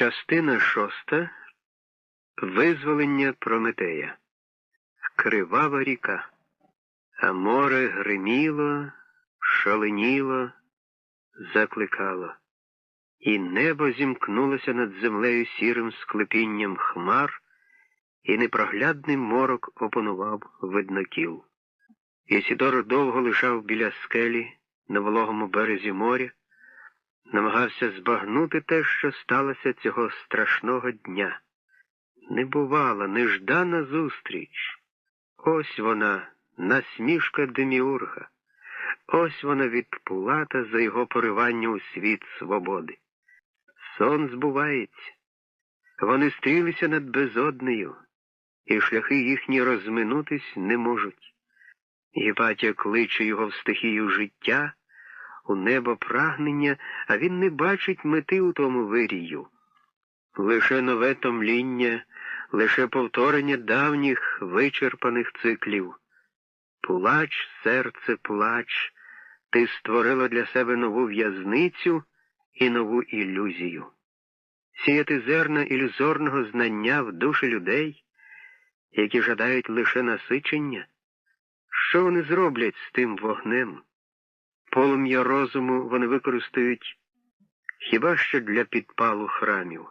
Частина шоста Визволення Прометея. Кривава ріка. А море гриміло, шаленіло, закликало, і небо зімкнулося над землею сірим склепінням хмар, і непроглядний морок опанував виднокіл. Ісідор довго лежав біля скелі на вологому березі моря намагався збагнути те, що сталося цього страшного дня. Небувала, неждана зустріч. Ось вона, насмішка Деміурга. Ось вона відплата за його поривання у світ свободи. Сон збувається. Вони стрілися над безоднею, і шляхи їхні розминутись не можуть. Гіпатія кличе його в стихію життя у небо прагнення, а він не бачить мети у тому вирію. Лише нове томління, лише повторення давніх вичерпаних циклів. Плач, серце, плач, ти створила для себе нову в'язницю і нову ілюзію. Сіяти зерна ілюзорного знання в душі людей, які жадають лише насичення. Що вони зроблять з тим вогнем? Полум'я розуму вони використають хіба що для підпалу храмів,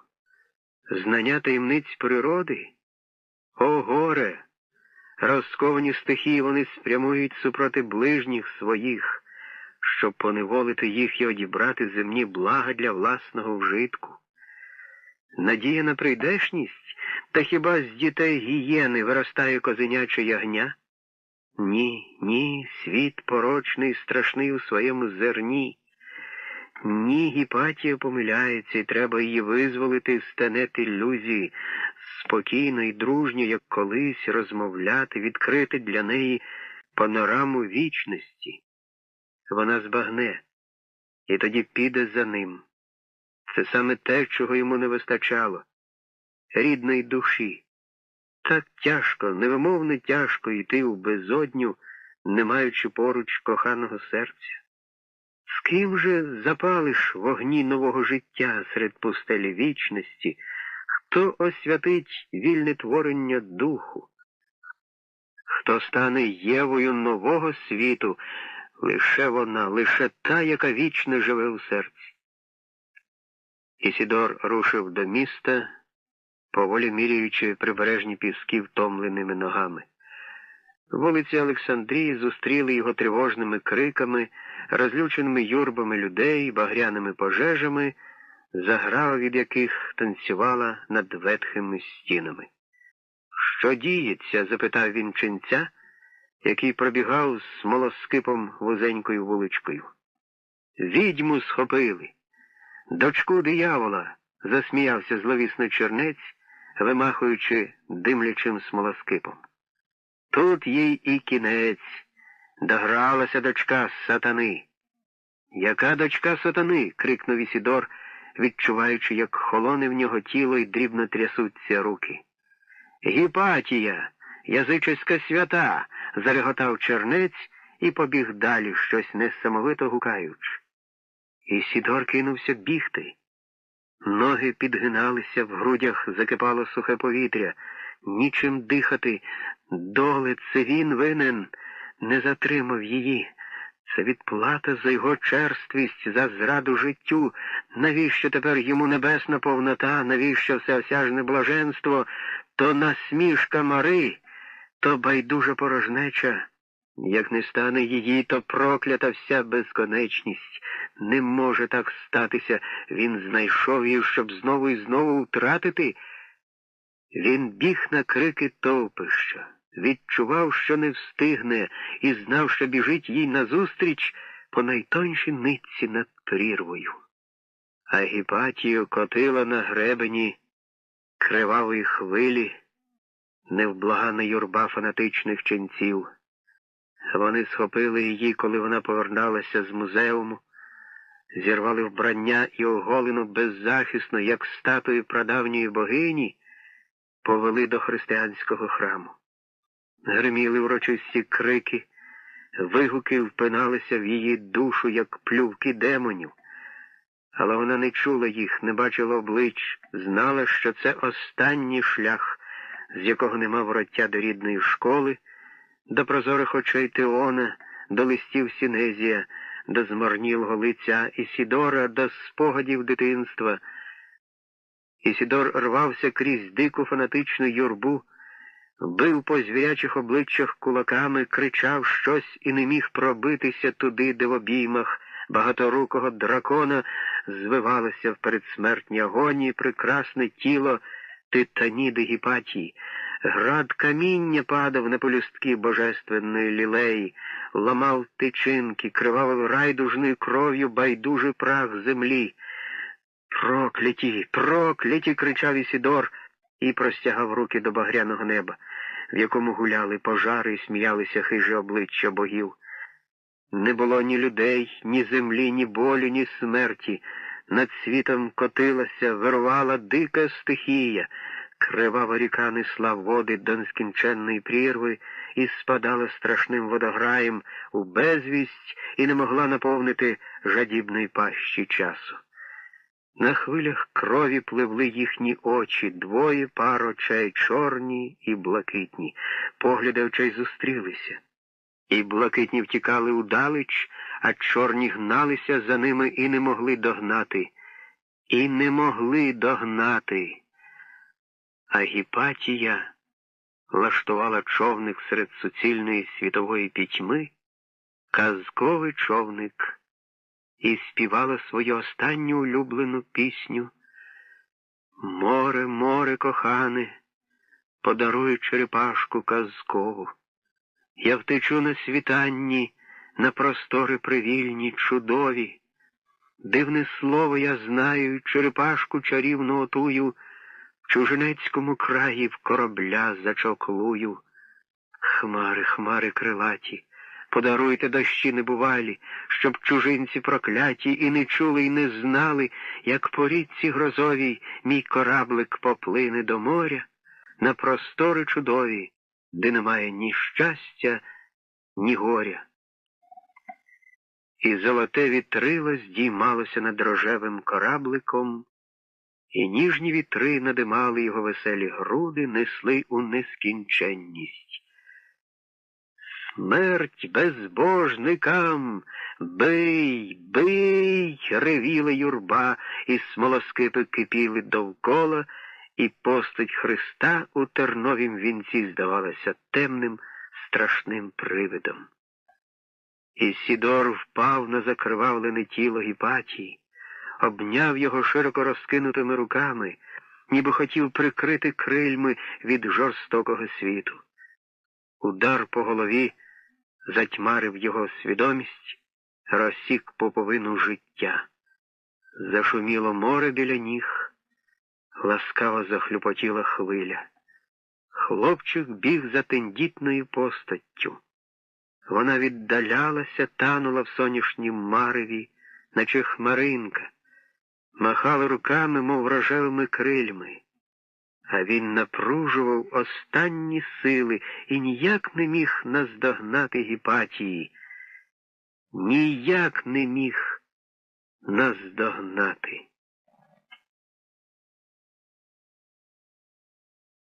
знання таємниць природи? О, горе! Розковані стихії вони спрямують супроти ближніх своїх, щоб поневолити їх і одібрати земні блага для власного вжитку. Надія на прийдешність, та хіба з дітей гієни виростає козеняче ягня? Ні, ні, світ порочний, страшний у своєму зерні. Ні, Гіпатія помиляється, і треба її визволити з тенет ілюзії, спокійно і дружньо, як колись, розмовляти, відкрити для неї панораму вічності. Вона збагне, і тоді піде за ним. Це саме те, чого йому не вистачало рідної душі. Так тяжко, невимовно тяжко йти у безодню, не маючи поруч коханого серця. З ким же запалиш вогні нового життя серед пустелі вічності, хто освятить вільне творення духу, хто стане Євою нового світу, лише вона, лише та, яка вічно живе у серці. Ісідор рушив до міста поволі міряючи прибережні піски втомленими ногами. Вулиці Олександрії зустріли його тривожними криками, розлюченими юрбами людей, багряними пожежами, заграва від яких танцювала над ветхими стінами. Що діється? запитав він ченця, який пробігав з смолоскипом вузенькою вуличкою. Відьму схопили. Дочку диявола, засміявся зловісно чернець вимахуючи димлячим смолоскипом. Тут їй і кінець, догралася дочка сатани. Яка дочка сатани? крикнув Ісідор, відчуваючи, як холоне в нього тіло і дрібно трясуться руки. Гіпатія, язичиська свята, зареготав чернець і побіг далі, щось несамовито гукаючи. Ісідор кинувся бігти. Ноги підгиналися, в грудях закипало сухе повітря, нічим дихати. Доле це він винен, не затримав її. Це відплата за його черствість, за зраду життю. Навіщо тепер йому небесна повнота, навіщо всеосяжне блаженство, то насмішка мари, то байдужа порожнеча. Як не стане її, то проклята вся безконечність. Не може так статися. Він знайшов її, щоб знову і знову втратити. Він біг на крики товпища, відчував, що не встигне, і знав, що біжить їй назустріч по найтоншій нитці над прірвою. А Гіпатію котила на гребені кривавої хвилі, невблагана юрба фанатичних ченців. Вони схопили її, коли вона поверналася з музеуму, зірвали вбрання і оголену беззахисно, як статую прадавньої богині, повели до християнського храму. Гриміли урочисті крики, вигуки впиналися в її душу, як плювки демонів. Але вона не чула їх, не бачила облич, знала, що це останній шлях, з якого нема вороття до рідної школи, до прозорих очей Теона, до листів Сінезія, до змарнілого лиця Ісідора, до спогадів дитинства. Ісідор рвався крізь дику фанатичну юрбу, бив по звірячих обличчях кулаками, кричав щось і не міг пробитися туди, де в обіймах багаторукого дракона звивалося в передсмертній агонії прекрасне тіло титаніди Гіпатії. Град каміння падав на полюстки божественної лілеї, ламав тичинки, кривавив райдужною кров'ю байдужий прах землі. Прокляті, прокляті, кричав Ісідор і простягав руки до багряного неба, в якому гуляли пожари і сміялися хижі обличчя богів. Не було ні людей, ні землі, ні болі, ні смерті. Над світом котилася, вирвала дика стихія, кривава ріка несла води до нескінченної прірви і спадала страшним водограєм у безвість і не могла наповнити жадібної пащі часу. На хвилях крові пливли їхні очі, двоє пар очей, чорні і блакитні. Погляди очей зустрілися. І блакитні втікали удалеч, а чорні гналися за ними і не могли догнати. І не могли догнати. А Гіпатія влаштувала човник серед суцільної світової пітьми, казковий човник, і співала свою останню улюблену пісню. Море, море, кохане, подаруй черепашку казкову. Я втечу на світанні, на простори привільні, чудові. Дивне слово я знаю, черепашку чарівну отую, чужинецькому краї в корабля зачоклую. Хмари, хмари крилаті, подаруйте дощі небувалі, щоб чужинці прокляті і не чули, і не знали, як по річці грозовій мій кораблик поплине до моря на простори чудові де немає ні щастя, ні горя. І золоте вітрило здіймалося над рожевим корабликом, і ніжні вітри надимали його веселі груди, несли у нескінченність. Смерть безбожникам, бий, бий, ревіла юрба, і смолоскипи кипіли довкола і постать Христа у терновім вінці здавалася темним, страшним привидом. І Сідор впав на закривавлене тіло Гіпатії, обняв його широко розкинутими руками, ніби хотів прикрити крильми від жорстокого світу. Удар по голові затьмарив його свідомість, розсік поповину життя. Зашуміло море біля ніг ласкаво захлюпотіла хвиля. Хлопчик біг за тендітною постаттю. Вона віддалялася, танула в сонячнім мареві, наче хмаринка, махала руками, мов рожевими крильми, а він напружував останні сили і ніяк не міг наздогнати гіпатії, ніяк не міг наздогнати.